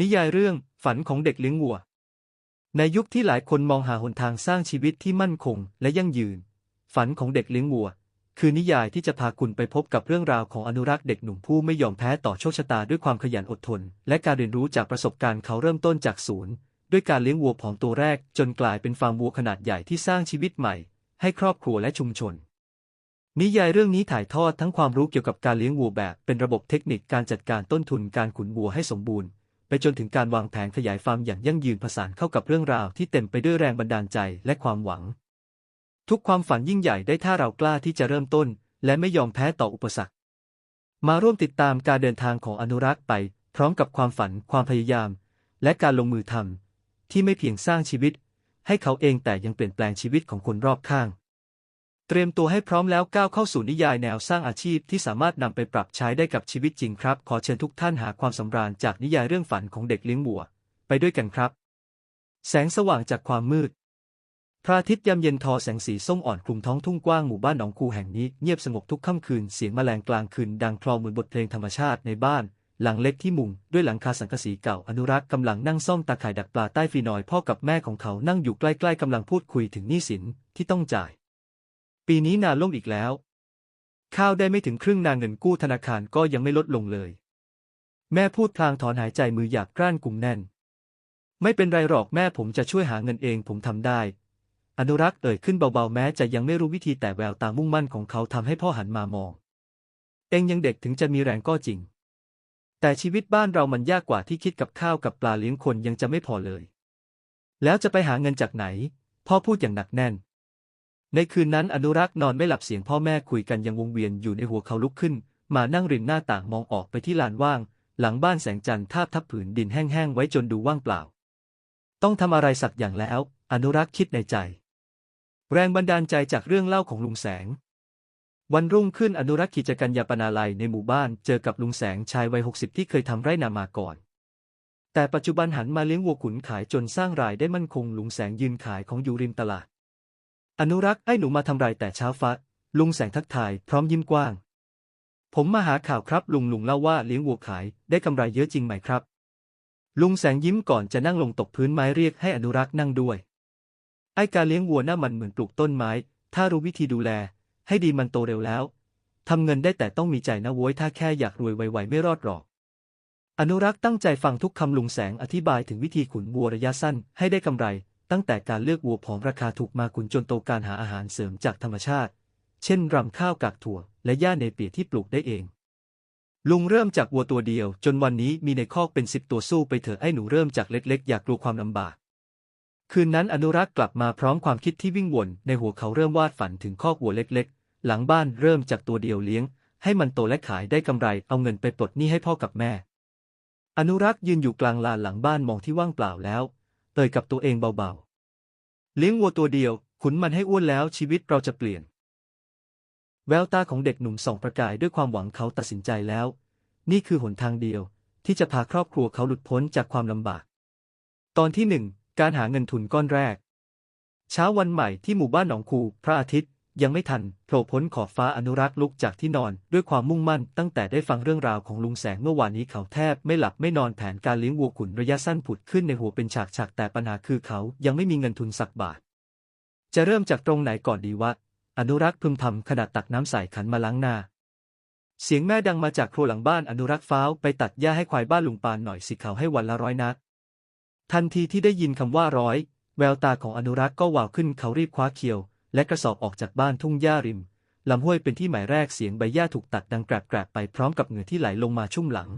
นิยายเรื่องฝันของเด็กเลี้ยงวัว ในยุคที่หลายคนมองหาหนทางสร้างชีวิตที่มั่นคงและยั่งยืน ฝันของเด็กเลี้ยงวัว คือนิยายที่จะพาคุณไปพบกับเรื่องราวของอนุรักษ์เด็กหนุ่มผู้ไม่ยอมแพ้ต่อโชคชะตาด้วยความขยันอดทน และการเรียนรู้จากประสบการณ์เขาเริ่มต้นจากศูนย์ ด้วยการเลี้ยงวัวผอมตัวแรก จนกลายเป็นฟาร์มวัวขนาดใหญ่ที่สร้างชีวิตใหม่ ให้ครอบครัวและชุมชนนิยายเรื่องนี้ถ่ายทอดทั้งความรู้เกี่ยวกับการเลี้ยงวัวแบบ เป็นระบบเทคนิคการจัดการต้นทุนการขุนวัวให้สมบูรณ์ จนถึงการวางแผนขยายฟาร์มอย่างยั่งยืนผสานเข้ากับเรื่องราวที่เต็มไปด้วยแรงบันดาลใจและความหวัง ทุกความฝันยิ่งใหญ่ได้ถ้าเรากล้าที่จะเริ่มต้น และไม่ยอมแพ้ต่ออุปสรรค มาร่วมติดตามการเดินทางของอนุรักษ์ไป พร้อมกับความฝัน ความพยายาม และการลงมือทำที่ไม่เพียงสร้างชีวิต ให้เขาเองแต่ยังเปลี่ยนแปลงชีวิตของคนรอบข้าง เตรียมตัวให้พร้อมแล้วก้าวเข้าสู่นิยายแนวสร้างอาชีพที่สามารถนำไปปรับใช้ได้กับชีวิตจริงครับ ขอเชิญทุกท่านหาความสำราญจากนิยายเรื่องฝันของเด็กเลี้ยงวัว ไปด้วยกันครับ แสงสว่างจากความมืด พระอาทิตย์ยามเย็นทอแสงสีส้มอ่อนคลุมท้องทุ่งกว้างหมู่บ้านหนองคูแห่งนี้เงียบสงบทุกค่ำคืนเสียงแมลงกลางคืนดังคลอเหมือนบทเพลงธรรมชาติในบ้าน หลังเล็กที่มุงด้วยหลังคาสังกะสีเก่าอนุรักษ์กำลังนั่งซ่อมตาข่ายดักปลาใต้ฟีนอยพ่อกับแม่ของเขานั่งอยู่ใกล้ๆกำลังพูดคุยถึงหนี้สินที่ต้องจ่าย ปีนี้นาล่มอีกแล้ว ข้าวได้ไม่ถึงครึ่งนาเงินกู้ธนาคารก็ยังไม่ลดลงเลย แม่พูดพลางถอนหายใจมือหยาบกร้นกลุ่มแน่น ไม่เป็นไรหรอกแม่ผมจะช่วยหาเงินเองผมทำได้ อนุรักษ์เอ่ยขึ้นเบาๆแม้จะยังไม่รู้วิธีแต่แววตามุ่งมั่นของเขาทำให้พ่อหันมามอง เองยังเด็กถึงจะมีแรงก็จริง แต่ชีวิตบ้านเรามันยากกว่าที่คิดกับข้าวกับปลาเลี้ยงคนยังจะไม่พอเลย แล้วจะไปหาเงินจากไหน พ่อพูดอย่างหนักแน่น ในคืนนั้นอนุรักษ์นอนไม่หลับเสียงพ่อแม่คุยกันยังวงเวียนอยู่ในหัวเขาลุกขึ้น มานั่งริมหน้าต่างมองออกไปที่ลานว่าง หลังบ้านแสงจันทร์ทาบทับผืนดินแห้งๆไว้จนดูว่างเปล่า ต้องทำอะไรสักอย่างแล้ว อนุรักษ์คิดในใจ แรงบันดาลใจจากเรื่องเล่าของลุงแสง วันรุ่งขึ้นอนุรักษ์กิจกัญญาปนาลัยในหมู่บ้านเจอกับลุงแสงชายวัยหกสิบที่เคยทำไร่นามาก่อนแต่ปัจจุบันหันมาเลี้ยงวัวขุนขายจนสร้างรายได้มั่นคงลุงแสงยืนขายของอยู่ริมตลาด อนุรักษ์ไอ้หนูมาทำไรแต่เช้าฟ้าลุงแสงทักทายพร้อมยิ้มกว้าง ผมมาหาข่าวครับ ลุงลุงเล่าว่าเลี้ยงวัวขายได้กำไรเยอะจริงไหมครับ ลุงแสงยิ้มก่อนจะนั่งลงตกพื้นไม้เรียกให้อนุรักษ์นั่งด้วย ไอ้การเลี้ยงวัวน่ามันเหมือนปลูกต้นไม้ ถ้ารู้วิธีดูแล ให้ดีมันโตเร็วแล้วทำเงินได้แต่ต้องมีใจนะโว้ยถ้าแค่อยากรวยไวๆไม่รอดหรอก อนุรักษ์ตั้งใจฟังทุกคำลุงแสงอธิบายถึงวิธีขุนวัวระยะสั้นให้ได้กำไร ตั้งแต่การเลือกวัวผอมราคาถูกมาขุนจนโตการหาอาหารเสริมจากธรรมชาติ เช่นรำข้าวกากถั่ว และหญ้าในเปียที่ปลูกได้เอง ลุงเริ่มจากวัวตัวเดียว จนวันนี้มีในคอกเป็นสิบตัวสู้ไปเถอะไอ้หนูเริ่มจากเล็กๆ อยากกลัวความลำบาก คืนนั้นอนุรักษ์กลับมาพร้อมความคิดที่วิ่งวนในหัวเขาเริ่มวาดฝันถึงคอกวัวเล็ก ๆ หลังบ้านเริ่มจากตัวเดียวเลี้ยง ให้มันโตและขายได้กำไรเอาเงินไปปลดหนี้ให้พ่อกับแม่ อนุรักษ์ยืนอยู่กลางลานหลังบ้านมองที่ว่างเปล่าแล้วเอ่ยกับตัวเองเบาๆ เลี้ยงวัวตัวเดียว ขุนมันให้อ้วนแล้วชีวิตเราจะเปลี่ยน แววตาของเด็กหนุ่มส่องประกายด้วยความหวังเขาตัดสินใจแล้ว นี่คือหนทางเดียว ที่จะพาครอบครัวเขาหลุดพ้นจากความลำบาก ตอนที่หนึ่งการหาเงินทุนก้อนแรก เช้าวันใหม่ที่หมู่บ้านหนองคูพระอาทิตย์ ยังไม่ทันโผล่พ้นขอบฟ้าอนุรักษ์ลุกจากที่นอน ด้วยความมุ่งมั่นตั้งแต่ได้ฟังเรื่องราวของลุงแสงเมื่อวานนี้เขาแทบไม่หลับไม่นอนแผนการเลี้ยงวัวขุนระยะสั้นผุดขึ้นในหัวเป็นฉากๆแต่ปัญหาคือเขายังไม่มีเงินทุนสักบาท จะเริ่มจากตรงไหนก่อนดีวะอนุรักษ์พึมพำขณะตักน้ำใส่ขันมาล้างหน้าเสียงแม่ดังมาจากครัวหลังบ้านอนุรักษ์ฟ้าวไปตัดหญ้าให้ควายบ้านลุงปานหน่อยสิเขาให้วันละร้อยนัดทันทีที่ได้ยินคำว่าร้อย แววตาของอนุรักษ์ก็วาวขึ้นเขารีบคว้าเคียว และกระสอบออกจากบ้านทุ่งหญ้าริมลำห้วยเป็นที่หมายแรกเสียงใบหญ้าถูกตัดดังแกรบๆไปพร้อมกับเหงื่อที่ไหลลงมาชุ่มหลัง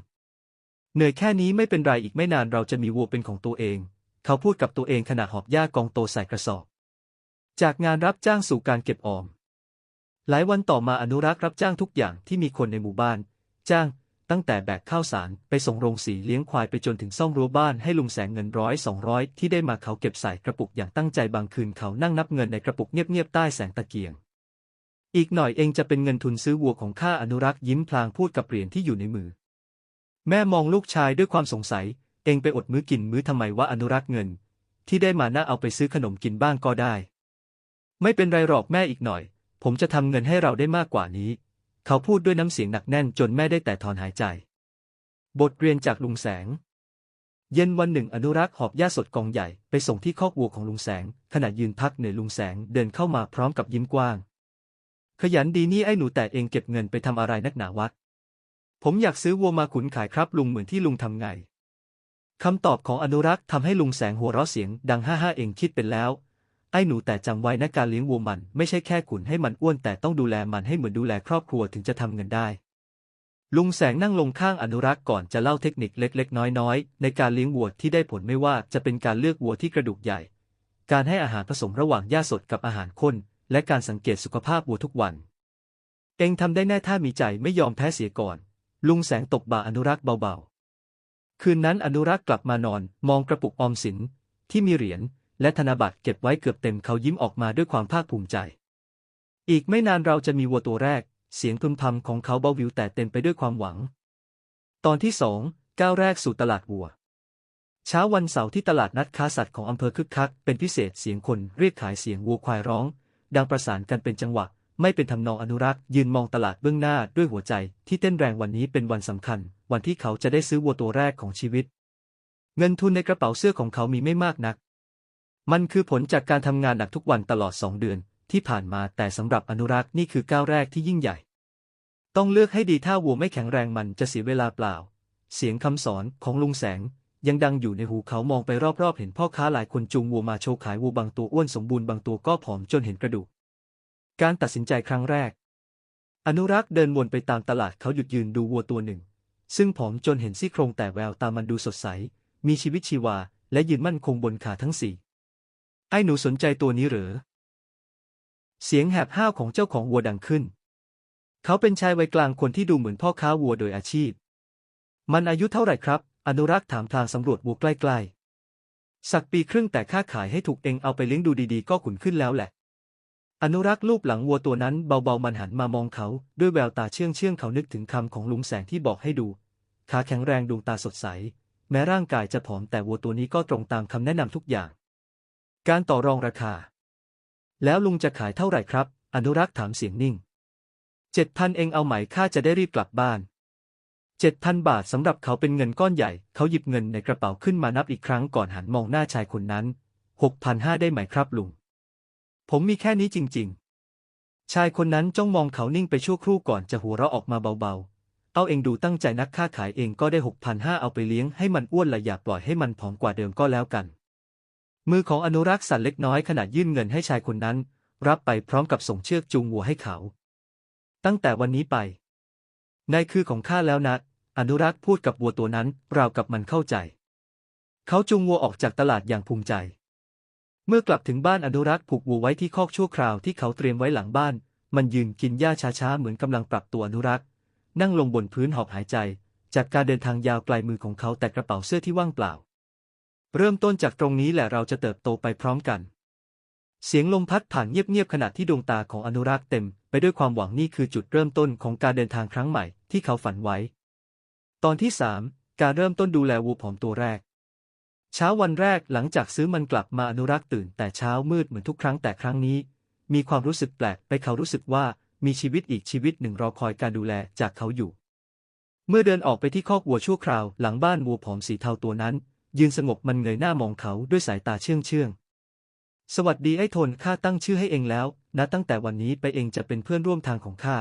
เหนื่อยแค่นี้ไม่เป็นไรอีกไม่นานเราจะมีวัวเป็นของตัวเอง เขาพูดกับตัวเองขณะหอบหญ้ากองโตใส่กระสอบ จากงานรับจ้างสู่การเก็บออม หลายวันต่อมาอนุรักษ์รับจ้างทุกอย่างที่มีคนในหมู่บ้าน จ้าง ตั้งแต่แบกข้าวสารไปส่งโรงสีเลี้ยงควายไปจนถึงซ่อมรั้วบ้านให้ลุงแสงเงินร้อยสองร้อยที่ได้มาเขาเก็บใส่กระปุกอย่างตั้งใจบางคืนเขานั่งนับเงินในกระปุกเงียบๆใต้แสงตะเกียง อีกหน่อยเองจะเป็นเงินทุนซื้อวัวของข้าอนุรักษ์ยิ้มพลางพูดกับเหรียญที่อยู่ในมือ แม่มองลูกชายด้วยความสงสัย เองไปอดมื้อกินมื้อทำไมว่าอนุรักษ์เงิน ที่ได้มาน่าเอาไปซื้อขนมกินบ้างก็ได้ ไม่เป็นไรหรอกแม่อีกหน่อย ผมจะทำเงินให้เราได้มากกว่านี้ เขาพูดด้วยน้ำเสียงหนักแน่นจนแม่ได้แต่ถอนหายใจ บทเรียนจากลุงแสง เย็นวันหนึ่งอนุรักษ์หอบหญ้าสดกองใหญ่ไปส่งที่คอกวัวของลุงแสง ขณะยืนพักเหนื่อยลุงแสงเดินเข้ามาพร้อมกับยิ้มกว้าง ขยันดีนี่ไอ้หนูแต่เองเก็บเงินไปทำอะไรนักหนาวะผมอยากซื้อวัวมาขุนขายครับลุงเหมือนที่ลุงทำไงคำตอบของอนุรักษ์ทำให้ลุงแสงหัวเราะเสียงดังฮ่าฮ่าเองคิดเป็นแล้ว ไอ้หนูแต่จำไว้นะการเลี้ยงวัวมันไม่ใช่แค่ขุนให้มันอ้วนแต่ต้องดูแลมันให้เหมือนดูแลครอบครัวถึงจะทำเงินได้ ลุงแสงนั่งลงข้างอนุรักษ์ก่อนจะเล่าเทคนิคเล็ก ๆ น้อยๆ ในการเลี้ยงวัวที่ได้ผลไม่ว่าจะเป็นการเลือกวัวที่กระดูกใหญ่ การให้อาหารผสมระหว่างหญ้าสดกับอาหารข้น และการสังเกตสุขภาพวัวทุกวัน เองทำได้แน่ถ้ามีใจไม่ยอมแพ้เสียก่อน ลุงแสงตบบ่าอนุรักษ์เบาๆ คืนนั้นอนุรักษ์กลับมานอน มองกระปุกออมสินที่มีเหรียญ และธนบัตรเก็บไว้เกือบเต็มเขายิ้มออกมาด้วยความภาคภูมิใจ อีกไม่นานเราจะมีวัวตัวแรก เสียงพึมพำของเขาเบาวิวแต่เต็มไปด้วยความหวัง ตอนที่สองก้าวแรกสู่ตลาดวัว เช้าวันเสาร์ที่ตลาดนัดค้าสัตว์ของอำเภอคึกคัก เป็นพิเศษเสียงคนเรียกขายเสียงวัวควายร้อง ดังประสานกันเป็นจังหวะ ไม่เป็นทำนองอนุรักษ์ ยืนมองตลาดเบื้องหน้าด้วยหัวใจ ที่เต้นแรงวันนี้เป็นวันสำคัญ วันที่เขาจะได้ซื้อวัวตัวแรกของชีวิต เงินทุนในกระเป๋าเสื้อของเขามีไม่มากนัก มันคือผลจากการทำงานหนักทุกวันตลอดสองเดือน ที่ผ่านมาแต่สำหรับอนุรักษ์นี่คือก้าวแรกที่ยิ่งใหญ่ ต้องเลือกให้ดีถ้าวัวไม่แข็งแรงมันจะเสียเวลาเปล่า เสียงคำสอนของลุงแสง ยังดังอยู่ในหูเขามองไปรอบๆ เห็นพ่อค้าหลายคนจูงวัวมาโชว์ขายวัวบางตัวอ้วนสมบูรณ์บางตัวก็ผอมจนเห็นกระดูก การตัดสินใจครั้งแรก อนุรักษ์เดินวนไปตามตลาดเขาหยุดยืนดูวัวตัวหนึ่ง ซึ่งผอมจนเห็นซี่โครงแต่แววตามันดูสดใส มีชีวิตชีวา และยืนมั่นคงบนขาทั้งสี่ ไอ้หนูสนใจตัวนี้หรือ เสียงแหบห้าวของเจ้าของวัวดังขึ้น เขาเป็นชายวัยกลางคนที่ดูเหมือนพ่อค้าวัวโดยอาชีพ มันอายุเท่าไหร่ครับ อนุรักษ์ถามทางสำรวจวัวใกล้ๆ สักปีครึ่งแต่ค่าขายให้ถูกเองเอาไปเลี้ยงดูดีๆ ก็ขุนขึ้นแล้วแหละ อนุรักษ์ลูบหลังวัวตัวนั้นเบาๆมันหันมามองเขาด้วยแววตาเชื่องเชื่องเขานึกถึงคำของลุงแสงที่บอกให้ดู ขาแข็งแรงดวงตาสดใส แม้ร่างกายจะผอมแต่วัวตัวนี้ก็ตรงตามคำแนะนำทุกอย่าง การต่อรองราคา แล้วลุงจะขายเท่าไหร่ครับ อนุรักษ์ถามเสียงนิ่งเจ็ดพันเองเอาไหมข้าจะได้รีบกลับบ้านเจ็ดพันบาทสำหรับเขาเป็นเงินก้อนใหญ่ เขาหยิบเงินในกระเป๋าขึ้นมานับอีกครั้งก่อนหันมองหน้าชายคนนั้นหกพันห้าได้ไหมครับลุง ผมมีแค่นี้จริง ๆ ชายคนนั้นจ้องมองเขานิ่งไปชั่วครู่ก่อนจะหัวเราะออกมาเบาๆ เอาเองดูตั้งใจนักค่าขายเองก็ได้หกพันห้าเอาไปเลี้ยงให้มันอ้วนละอย่าปล่อยให้มันผอมกว่าเดิมก็แล้วกัน มือของอนุรักษ์สั่นเล็กน้อยขณะยื่นเงินให้ชายคนนั้น รับไปพร้อมกับส่งเชือกจูงวัวให้เขา ตั้งแต่วันนี้ไปนายคือของข้าแล้วนะ อนุรักษ์พูดกับวัวตัวนั้นราวกับมันเข้าใจ เขาจูงวัวออกจากตลาดอย่างภูมิใจ เมื่อกลับถึงบ้านอนุรักษ์ผูกวัวไว้ที่คอกชั่วคราวที่เขาเตรียมไว้หลังบ้าน มันยืนกินหญ้าช้าๆเหมือนกำลังปรับตัวอนุรักษ์ นั่งลงบนพื้นหอบหายใจ จากการเดินทางยาวไกลมือของเขาแต่กระเป๋าเสื้อที่ว่างเปล่า เริ่มต้นจากตรงนี้แหละเราจะเติบโตไปพร้อมกัน เสียงลมพัดผ่านเงียบๆขณะที่ดวงตาของอนุรักษ์เต็ม ไปด้วยความหวังนี่คือจุดเริ่มต้นของการเดินทางครั้งใหม่ที่เขาฝันไว้ ตอนที่สามการเริ่มต้นดูแลวัวผอมตัวแรก เช้าวันแรกหลังจากซื้อมันกลับมาอนุรักษ์ตื่น แต่เช้ามืดเหมือนทุกครั้งแต่ครั้งนี้ มีความรู้สึกแปลกไปเขารู้สึกว่ามีชีวิตอีกชีวิตหนึ่งรอคอยการดูแลจากเขาอยู่ เมื่อเดินออกไปที่คอกวัวชั่วคราว หลังบ้านวัวผอมสีเทาตัวนั้น ยืนสงบมันเงยหน้ามองเขาด้วยสายตาเชื่องเชื่องสวัสดีไอ้ทนข้าตั้งชื่อให้เองแล้วนะตั้งแต่วันนี้ไปเองจะเป็นเพื่อนร่วมทางของข้า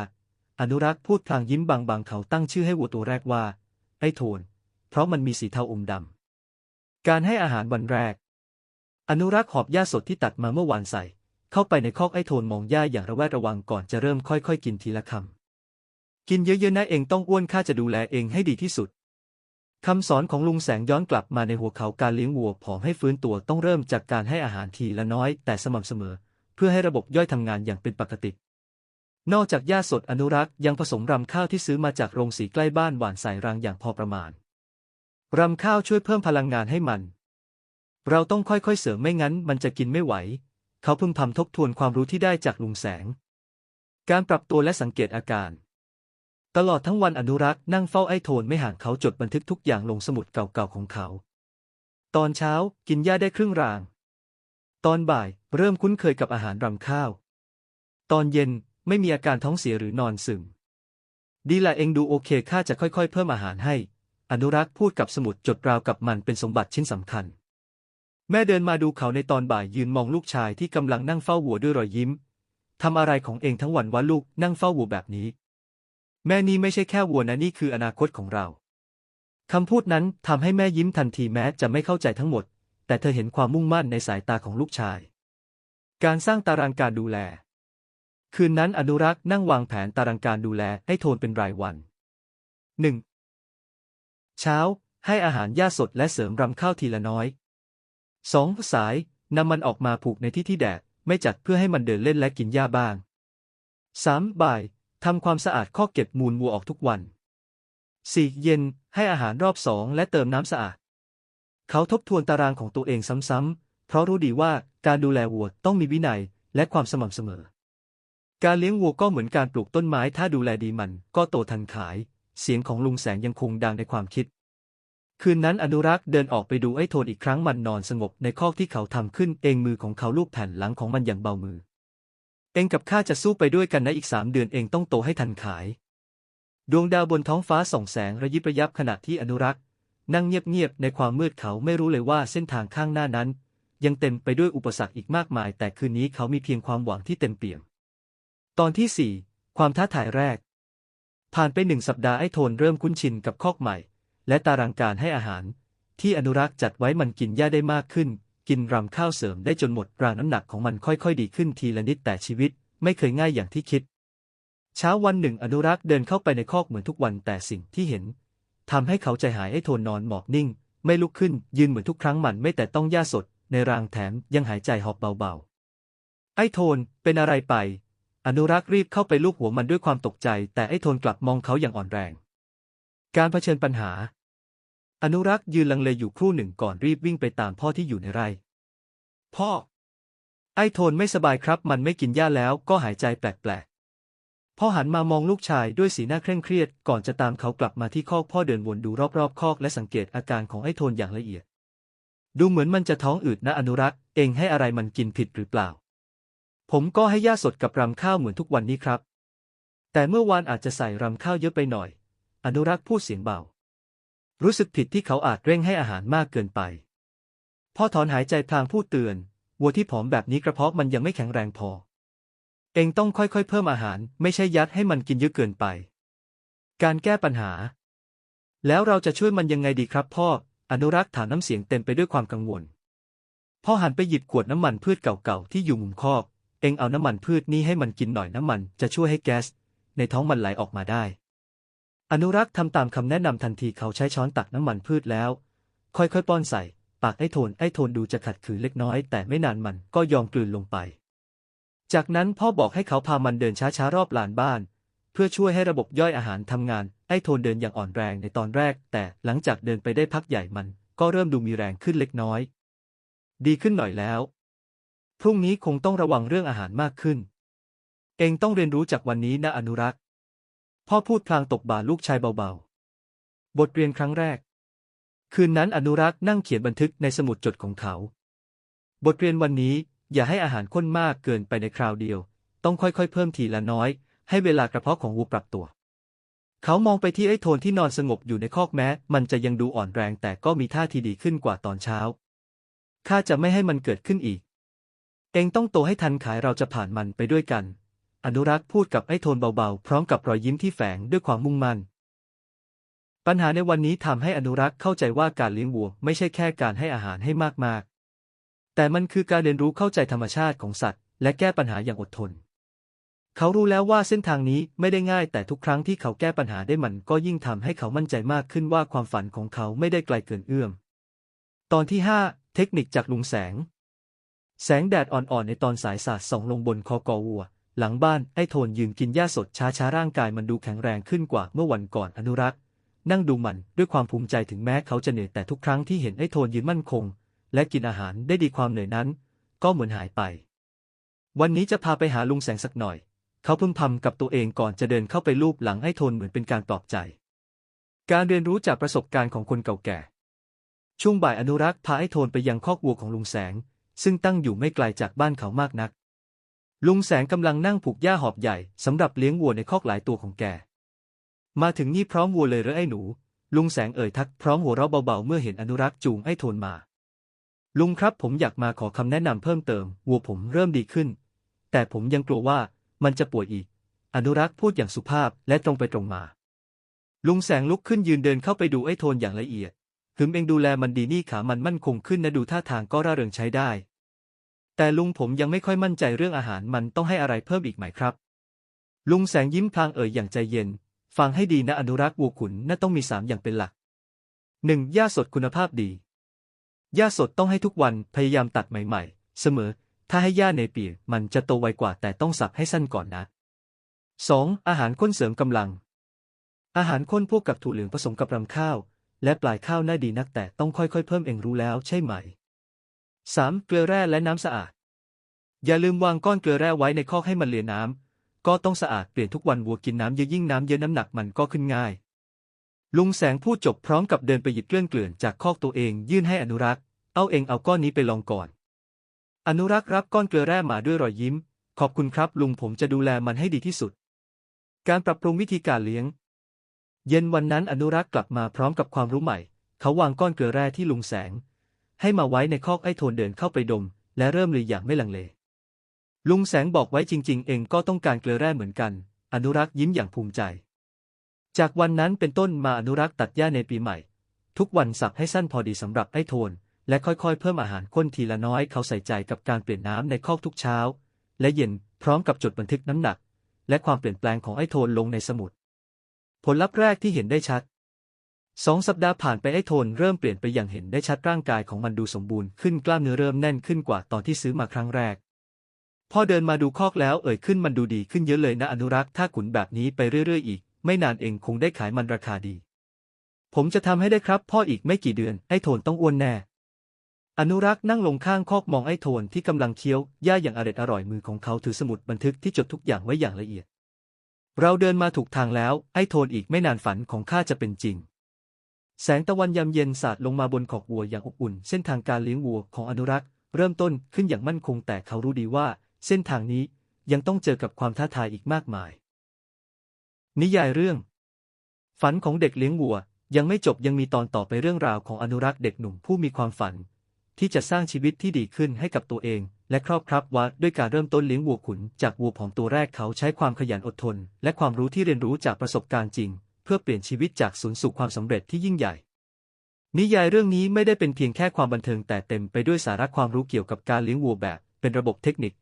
อนุรักษ์พูดพลางยิ้มบางๆเขาตั้งชื่อให้วัวตัวแรกว่า ไอ้โทน เพราะมันมีสีเทาอมดำ การให้อาหารวันแรก อนุรักษ์หอบหญ้าสดที่ตัดมาเมื่อวานใส่ เข้าไปในคอกไอ้โทนมองหญ้าอย่างระแวดระวังก่อนจะเริ่มค่อยๆ กินทีละคำ กินเยอะๆนะเองต้องอ้วนข้าจะดูแลเองให้ดีที่สุด คำสอนของลุงแสงย้อนกลับมาในหัวเขาการเลี้ยงวัวผอมให้ฟื้นตัวต้องเริ่มจากการให้อาหารทีละน้อยแต่สม่ำเสมอ เพื่อให้ระบบย่อยทำงานอย่างเป็นปกติ นอกจากหญ้าสดอนุรักษ์ยังผสมรำข้าวที่ซื้อมาจากโรงสีใกล้บ้านหว่านใส่รางอย่างพอประมาณรำข้าวช่วยเพิ่มพลังงานให้มัน เราต้องค่อยๆเสริมไม่งั้นมันจะกินไม่ไหว เขาพึมพำทบทวนความรู้ที่ได้จากลุงแสง การปรับตัวและสังเกตอาการ ตลอดทั้งวันอนุรักษ์นั่งเฝ้าไอ้โทนไม่ห่างเขาจดบันทึกทุกอย่างลงสมุดเก่าๆของเขา ตอนเช้ากินหญ้าได้ครึ่งราง ตอนบ่ายเริ่มคุ้นเคยกับอาหารรำข้าว ตอนเย็นไม่มีอาการท้องเสียหรือนอนซึม ดีละเองดูโอเคข้าจะค่อยๆ เพิ่มอาหารให้ อนุรักษ์พูดกับสมุดจดราวกับมันเป็นสมบัติชิ้นสำคัญ แม่เดินมาดูเขาในตอนบ่ายยืนมองลูกชายที่กำลังนั่งเฝ้าวัวด้วยรอยยิ้มทำอะไรของเองทั้งวันวะลูกนั่งเฝ้าวัวแบบนี้ แม่นี่ไม่ใช่แค่วัวนะนี่คืออนาคตของเรา คำพูดนั้นทำให้แม่ยิ้มทันทีแม้จะไม่เข้าใจทั้งหมด แต่เธอเห็นความมุ่งมั่นในสายตาของลูกชาย การสร้างตารางการดูแล คืนนั้นอนุรักษ์นั่งวางแผนตารางการดูแลให้โทนเป็นรายวัน 1. เช้า ให้อาหารหญ้าสดและเสริมรำข้าวทีละน้อย 2. สายนำมันออกมาผูกในที่ที่แดดไม่จัดเพื่อให้มันเดินเล่นและกินหญ้าบ้าง 3. บ่าย ทำความสะอาดข้อเก็บมูลวัวออกทุกวัน 4. เย็น ให้อาหารรอบสองและเติมน้ำสะอาด เขาทบทวนตารางของตัวเองซ้ำๆ เพราะรู้ดีว่าการดูแลวัวต้องมีวินัยและความสม่ำเสมอ การเลี้ยงวัวก็เหมือนการปลูกต้นไม้ ถ้าดูแลดีมันก็โตทันขาย เสียงของลุงแสงยังคงดังในความคิด คืนนั้นอนุรักษ์เดินออกไปดูไอ้โทนอีกครั้งมันนอนสงบในคอกที่เขาทำขึ้นเองมือของเขาลูบแผ่นหลังของมันอย่างเบามือ เองกับข้าจะสู้ไปด้วยกันนะอีกสามเดือนเองต้องโตให้ทันขาย ดวงดาวบนท้องฟ้าส่องแสงระยิบระยับขณะที่อนุรักษ์ นั่งเงียบๆในความมืดเขาไม่รู้เลยว่าเส้นทางข้างหน้านั้น ยังเต็มไปด้วยอุปสรรคอีกมากมาย แต่คืนนี้เขามีเพียงความหวังที่เต็มเปี่ยม ตอนที่สี่ความท้าทายแรก ผ่านไปหนึ่งสัปดาห์ไอ้โทนเริ่มคุ้นชินกับคอกใหม่ และตารางการให้อาหาร ที่อนุรักษ์จัดไว้มันกินหญ้าได้มากขึ้น กินรำข้าวเสริมได้จนหมดรางน้ำหนักของมันค่อยๆ ดีขึ้นทีละนิดแต่ชีวิตไม่เคยง่ายอย่างที่คิด เช้าวันหนึ่งอนุรักษ์เดินเข้าไปในคอกเหมือนทุกวันแต่สิ่งที่เห็นทำให้เขาใจหายไอ้โทนนอนหมอบนิ่ง ไม่ลุกขึ้นยืนเหมือนทุกครั้งมันไม่แต่ต้องหญ้าสด ในรางแถมยังหายใจหอบเบาๆ ไอ้โทนเป็นอะไรไป อนุรักษ์รีบเข้าไปลูบหัวมันด้วยความตกใจ แต่ไอ้โทนกลับมองเขาอย่างอ่อนแรง การเผชิญปัญหา อนุรักษ์ยืนลังเลอยู่ครู่หนึ่งก่อนรีบวิ่งไปตามพ่อที่อยู่ในไร่ พ่อ ไอ้โทนไม่สบายครับ มันไม่กินหญ้าแล้วก็หายใจแปลกๆ พ่อหันมามองลูกชายด้วยสีหน้าเคร่งเครียด ก่อนจะตามเขากลับมาที่คอกพ่อเดินวนดูรอบๆคอกและสังเกตอาการของไอ้โทนอย่างละเอียด ดูเหมือนมันจะท้องอืดนะอนุรักษ์ เองให้อะไรมันกินผิดหรือเปล่า ผมก็ให้หญ้าสดกับรำข้าวเหมือนทุกวันนี้ครับ แต่เมื่อวานอาจจะใส่รำข้าวเยอะไปหน่อย อนุรักษ์พูดเสียงเบา รู้สึกผิดที่เขาอาจเร่งให้อาหารมากเกินไป พ่อถอนหายใจพลางพูดเตือน วัวที่ผอมแบบนี้กระเพาะมันยังไม่แข็งแรงพอ เองต้องค่อยๆ เพิ่มอาหาร ไม่ใช่ยัดให้มันกินเยอะเกินไป การแก้ปัญหา แล้วเราจะช่วยมันยังไงดีครับพ่อ อนุรักษ์ถามน้ำเสียงเต็มไปด้วยความกังวล พ่อหันไปหยิบขวดน้ำมันพืชเก่าๆที่อยู่มุมคอก เองเอาน้ำมันพืชนี้ให้มันกินหน่อยน้ำมันจะช่วยให้แก๊สในท้องมันไหลออกมาได้ อนุรักษ์ทำตามคำแนะนำทันทีเขาใช้ช้อนตักน้ำมันพืชแล้ว ค่อยๆป้อนใส่ ปากไอ้โทนไอ้โทนดูจะขัดขืนเล็กน้อย แต่ไม่นานมันก็ยอมกลืนลงไป จากนั้นพ่อบอกให้เขาพามันเดินช้าๆรอบลานบ้าน เพื่อช่วยให้ระบบย่อยอาหารทำงาน ไอ้โทนเดินอย่างอ่อนแรงในตอนแรก แต่หลังจากเดินไปได้พักใหญ่มัน ก็เริ่มดูมีแรงขึ้นเล็กน้อย ดีขึ้นหน่อยแล้ว พรุ่งนี้คงต้องระวังเรื่องอาหารมากขึ้น เองต้องเรียนรู้จากวันนี้นะอนุรักษ์ พ่อพูดพลางตกบ่าลูกชายเบาๆ บทเรียนครั้งแรก คืนนั้นอนุรักษ์นั่งเขียนบันทึกในสมุดจดของเขา บทเรียนวันนี้อย่าให้อาหารข้นมากเกินไปในคราวเดียว ต้องค่อยๆ เพิ่มทีละน้อย ให้เวลากระเพาะของวัวปรับตัว เขามองไปที่ไอ้โทนที่นอนสงบอยู่ในคอกแม้ มันจะยังดูอ่อนแรงแต่ก็มีท่าทีดีขึ้นกว่าตอนเช้า ข้าจะไม่ให้มันเกิดขึ้นอีก เองต้องโตให้ทันขายเราจะผ่านมันไปด้วยกัน อนุรักษ์พูดกับไอ้โทนเบาๆ พร้อมกับรอยยิ้มที่แฝงด้วยความมุ่งมั่น ปัญหาในวันนี้ทำให้อนุรักษ์เข้าใจว่าการเลี้ยงวัวไม่ใช่แค่การให้อาหารให้มากๆ แต่มันคือการเรียนรู้เข้าใจธรรมชาติของสัตว์ และแก้ปัญหาอย่างอดทน เขารู้แล้วว่าเส้นทางนี้ไม่ได้ง่าย แต่ทุกครั้งที่เขาแก้ปัญหาได้มันก็ยิ่งทำให้เขามั่นใจมากขึ้นว่าความฝันของเขาไม่ได้ไกลเกินเอื้อม ตอนที่ 5 เทคนิคจากลุงแสง แสงแดดอ่อนๆในตอนสายสาดส่องลงบนคอกอวัว หลังบ้านไอ้โทนยืนกินหญ้าสดช้าๆร่างกายมันดูแข็งแรงขึ้นกว่าเมื่อวันก่อนอนุรักษ์ นั่งดูมันด้วยความภูมิใจถึงแม้เขาจะเหนื่อยแต่ทุกครั้งที่เห็นไอ้โทนยืนมั่นคง และกินอาหารได้ดีความเหนื่อยนั้น ก็เหมือนหายไป วันนี้จะพาไปหาลุงแสงสักหน่อย เขาพึมพำกับตัวเองก่อนจะเดินเข้าไปลูบหลังไอ้โทนเหมือนเป็นการปลอบใจ การเรียนรู้จากประสบการณ์ของคนเก่าแก่ ช่วงบ่ายอนุรักษ์พาไอ้โทนไปยังคอกวัวของลุงแสง ซึ่งตั้งอยู่ไม่ไกลจากบ้านเขามากนัก ลุงแสงกำลังนั่งผูกหญ้าหอบใหญ่สำหรับเลี้ยงวัวในคอกหลายตัวของแก มาถึงนี่พร้อมวัวเลยหรือไอ้หนู ลุงแสงเอ่ยทักพร้อมหัวเราะเบาๆเมื่อเห็นอนุรักษ์จูงไอ้โทนมา ลุงครับผมอยากมาขอคำแนะนำเพิ่มเติม วัวผมเริ่มดีขึ้น แต่ผมยังกลัวว่ามันจะป่วยอีก อนุรักษ์พูดอย่างสุภาพและตรงไปตรงมา ลุงแสงลุกขึ้นยืนเดินเข้าไปดูไอ้โทนอย่างละเอียดถึงเองดูแลมันดีนี่ขามันมั่นคงขึ้นนะดูท่าทางก็ร่าเริงใช้ได้ แต่ลุงผมยังไม่ค่อยมั่นใจเรื่องอาหารมันต้องให้อะไรเพิ่มอีกไหมครับ ลุงแสงยิ้มพลางเอ่ยอย่างใจเย็น ฟังให้ดีนะอนุรักษ์วัวขุนน่าต้องมีสามอย่างเป็นหลักหนึ่งหญ้าสดคุณภาพดีหญ้าสดต้องให้ทุกวันพยายามตัดใหม่ ๆ เสมอ ถ้าให้หญ้าในปีมันจะโตไวกว่าแต่ต้องสับให้สั้นก่อนนะ 2. อาหารข้นเสริมกำลัง อาหารข้นพวกกับถั่วเหลืองผสมกับรำข้าว และปลายข้าวน่าดีนักแต่ต้องค่อยๆ เพิ่มเองรู้แล้วใช่ไหม 3. เกลือแร่และน้ำสะอาด อย่าลืมวางก้อนเกลือแร่ไว้ในคอกให้มันเลียน้ำ ก็ต้องสะอาดเปลี่ยนทุกวันวัวกินน้ำเยอะยิ่งน้ำเยอะน้ำหนักมันก็ขึ้นง่าย ลุงแสงพูดจบพร้อมกับเดินไปหยิบเกลื่อนเกลื่อนจากคอกตัวเองยื่นให้อนุรักษ์ เอาเองเอาก้อนนี้ไปลองก่อน อนุรักษ์รับก้อนเกลือแร่มาด้วยรอยยิ้ม ขอบคุณครับ ลุงผมจะดูแลมันให้ดีที่สุด การปรับปรุงวิธีการเลี้ยง เย็นวันนั้นอนุรักษ์กลับมาพร้อมกับความรู้ใหม่ เขาวางก้อนเกลือแร่ที่ลุงแสง ให้มาไว้ในคอกไอ้โทนเดินเข้าไปดม และเริ่มเลยอย่างไม่ลังเล ลุงแสงบอกไว้จริง ๆ เองก็ต้องการเกลือแร่เหมือนกัน อนุรักษ์ยิ้มอย่างภูมิใจ จากวันนั้นเป็นต้นมาอนุรักษ์ตัดหญ้าในปีใหม่ ทุกวันสับให้สั้นพอดีสำหรับไอ้โทน และค่อยๆ เพิ่มอาหารข้นทีละน้อยเขาใส่ใจกับการเปลี่ยนน้ำในคอกทุกเช้า และเย็นพร้อมกับจดบันทึกน้ำหนัก และความเปลี่ยนแปลงของไอ้โทนลงในสมุด ผลลัพธ์แรกที่เห็นได้ชัด สองสัปดาห์ผ่านไปไอ้โทนเริ่มเปลี่ยนไปอย่างเห็นได้ชัดร่างกายของมันดูสมบูรณ์ขึ้นกล้ามเนื้อเริ่มแน่นขึ้นกว่าตอนที่ซื้อมาครั้งแรก พอเดินมาดูคอกแล้วเอ่ยขึ้นมันดูดีขึ้นเยอะเลยนะอนุรักษ์ถ้าขุนแบบนี้ไปเรื่อย ๆ อีก ไม่นานเองคงได้ขายมันราคาดี ผมจะทำให้ได้ครับ พ่ออีกไม่กี่เดือนไอ้โทนต้องอ้วนแน่ อนุรักษ์นั่งลงข้างคอกมองไอ้โทนที่กำลังเคี้ยวหญ้าอย่างอร็ดอร่อยมือของเขาถือสมุดบันทึกที่จดทุกอย่างไว้อย่างละเอียด เราเดินมาถูกทางแล้วไอ้โทนอีกไม่นานฝันของข้าจะเป็นจริง แสงตะวันยามเย็นสาดลงมาบนขอกวัวอย่างอบอุ่น เส้นทางการเลี้ยงวัวของอนุรักษ์ เริ่มต้นขึ้นอย่างมั่นคงแต่เขารู้ดีว่า เส้นทางนี้ยังต้องเจอกับความท้าทายอีกมากมาย นิยายเรื่อง ฝันของเด็กเลี้ยงวัวยังไม่จบยังมีตอนต่อไปเรื่องราวของอนุรักษ์เด็กหนุ่มผู้มีความฝัน ที่จะสร้างชีวิตที่ดีขึ้นให้กับตัวเอง และครอบครัววัดด้วยการเริ่มต้นเลี้ยงวัวขุน จากวัวผอมตัวแรกเขาใช้ความขยันอดทน และความรู้ที่เรียนรู้จากประสบการณ์จริง เพื่อเปลี่ยนชีวิตจากศูนย์สู่ความสำเร็จที่ยิ่งใหญ่ นิยายเรื่องนี้ไม่ได้เป็นเพียงแค่ความบันเทิงแต่เต็มไปด้วยสาระความรู้เกี่ยวกับการเลี้ยงวัวแบบ เป็นระบบเทคนิค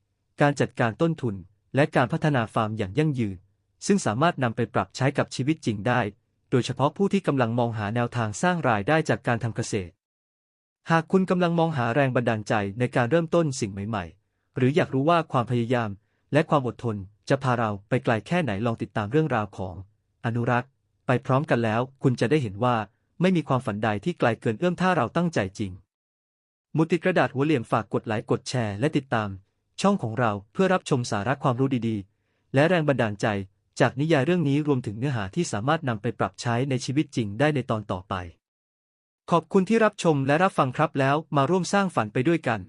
การจัดการต้นทุน และการพัฒนาฟาร์มอย่างยั่งยืน ซึ่งสามารถนำไปปรับใช้กับชีวิตจริงได้ โดยเฉพาะผู้ที่กำลังมองหาแนวทางสร้างรายได้จากการทำเกษตร หากคุณกำลังมองหาแรงบันดาลใจในการเริ่มต้นสิ่งใหม่ ๆ หรืออยากรู้ว่าความพยายามและความอดทนจะพาเราไปไกลแค่ไหนลองติดตามเรื่องราวของ อนุรักษ์ ไปพร้อมกันแล้ว คุณจะได้เห็นว่า ไม่มีความฝันใดที่ไกลเกินเอื้อมถ้าเราตั้งใจจริง มุติกระดาษหัวเหลี่ยมฝากกดไลค์กดแชร์และติดตาม ช่องของเราเพื่อรับชมสาระความรู้ดีๆ และแรงบันดาลใจ จากนิยายเรื่องนี้รวมถึงเนื้อหาที่สามารถนำไปปรับใช้ในชีวิตจริงได้ในตอนต่อไป ขอบคุณที่รับชมและรับฟังครับแล้วมาร่วมสร้างฝันไปด้วยกัน